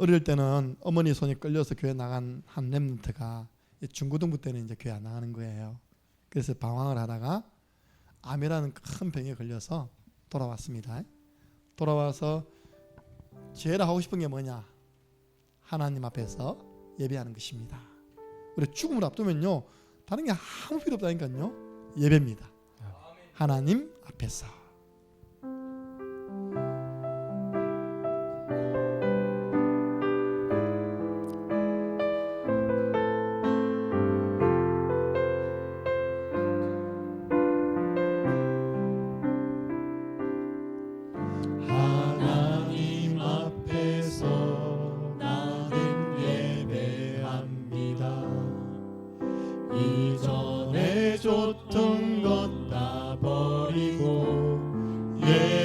어릴 때는 어머니 손에 끌려서 교회 나간 한 렘트가 중고등부 때는 이제 교회 안 나가는 거예요. 그래서 방황을 하다가 암이라는 큰 병에 걸려서 돌아왔습니다. 돌아와서 제일 하고 싶은 게 뭐냐? 하나님 앞에서 예배하는 것입니다. 우리 죽음을 앞두면요. 다른 게 아무 필요 없다니까요. 예배입니다. 네. 하나님 앞에서. name.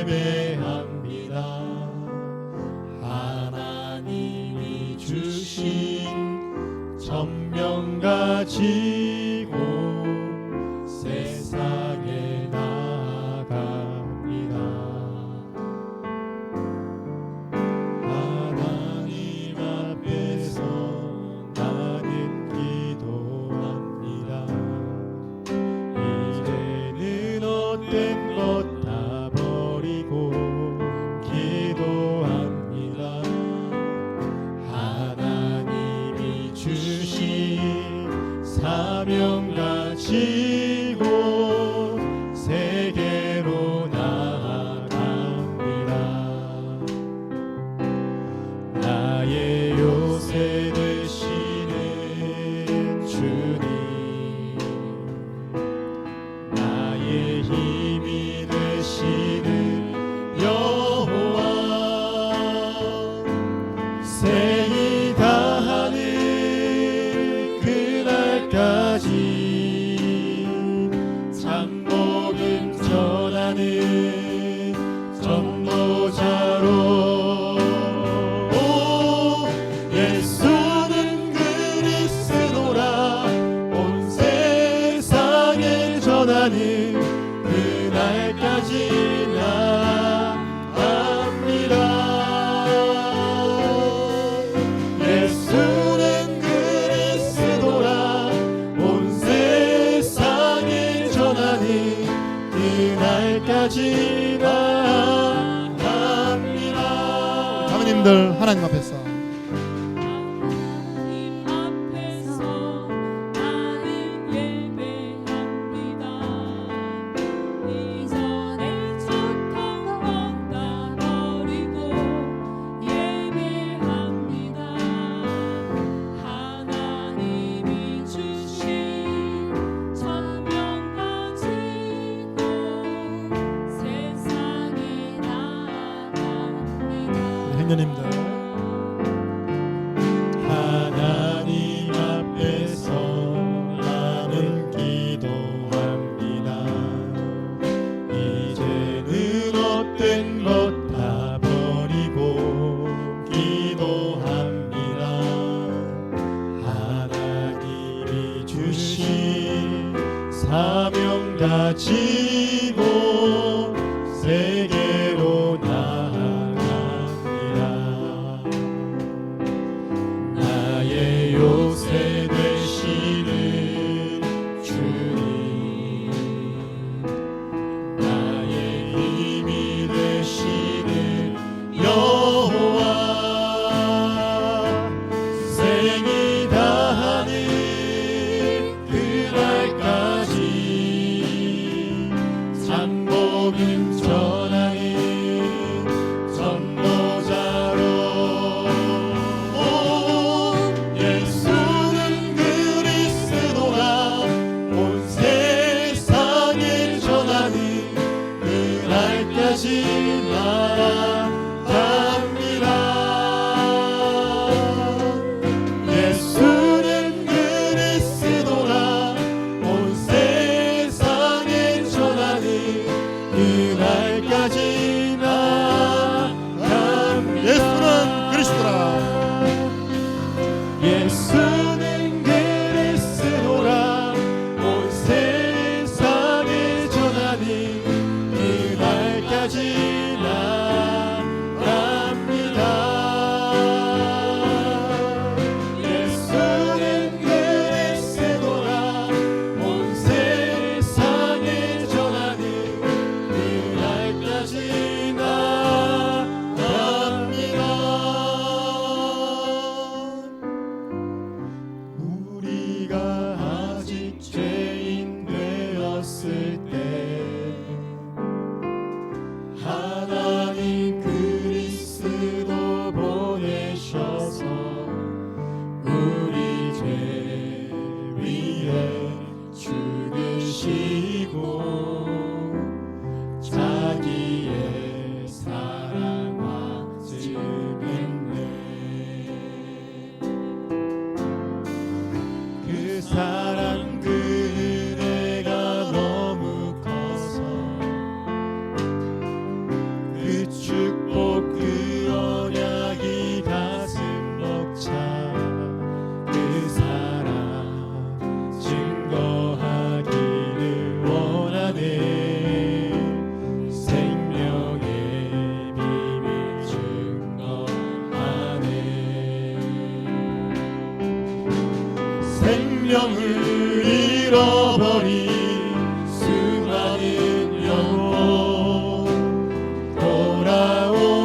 사명같이 pessoal. 敬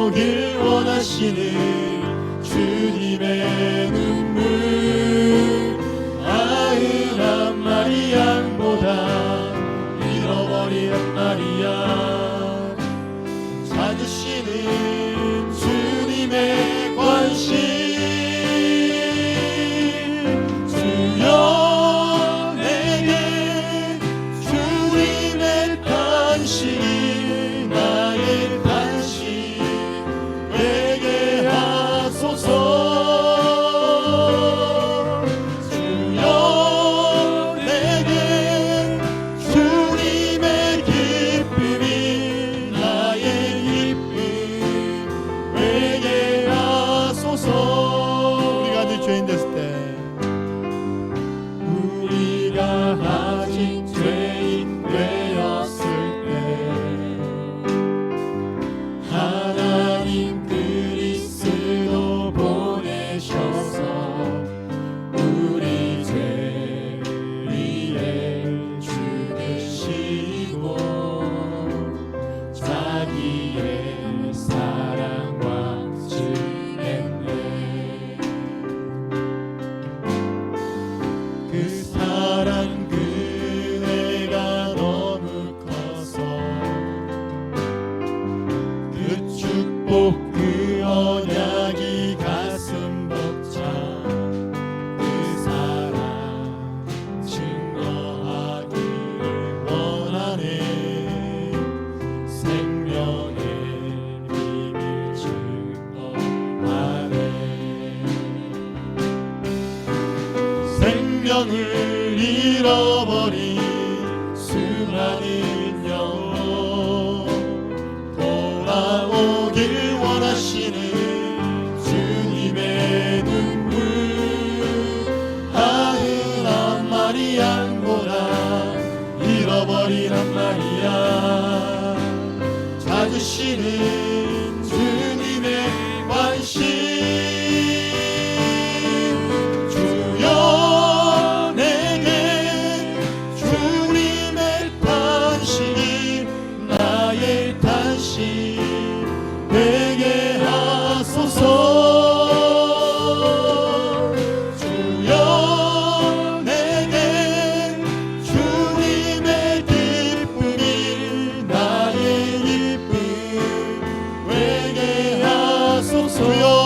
오길 원하시는 주님의 눈물. 아흔 한 마리 양보다 Maria. 생명을 잃어버린 수많은 영혼 돌아오길 원하시는 주님의 눈물. 아흔 한 마리 양보다 잃어버린 한 마리야. 찾으시는 되게 하소서. 주여 내게 주님의 기쁨이 나의 기쁨 되게 하소서